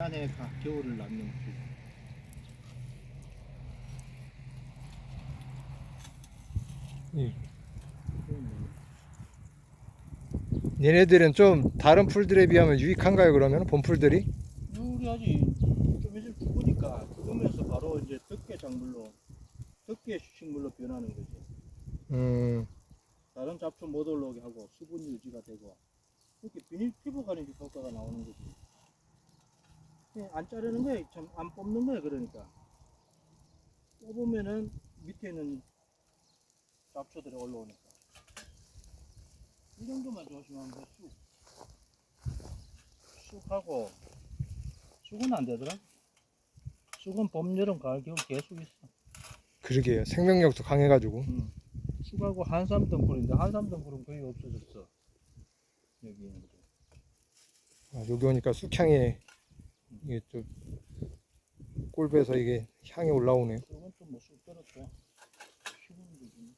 안에 가- 겨울을 낳는 수. 예. 음, 얘네들은 좀 다른 풀들에 비하면 유익한가요 그러면 봄풀들이? 유리하지. 좀 있으면 죽으니까 죽으면서 바로 이제 덮개 작물로 덮개 식물로 변하는 거지. 음, 다른 잡초 못 올라오게 하고 수분 유지가 되고 이렇게 비닐 피부 가리기 효과가 나오는 거지. 그냥 안 자르는 거야, 참 안 뽑는 거야 그러니까. 뽑으면은 밑에 있는 잡초들이 올라오니까. 이 정도만 조심하면 돼, 쑥. 쑥하고 쑥은 안 되더라. 쑥은 봄, 여름, 가을, 겨울 계속 있어. 그러게요. 생명력도 강해가지고. 음. 쑥하고 한삼 등불인데 한삼 등불은 거의 없어졌어. 여기 있는 거. 아, 여기 오니까 쑥향이 이게 좀 꼴배서 이게 향이 올라오네요. 이건 좀뭐쑥 떨었어. 식은 거지.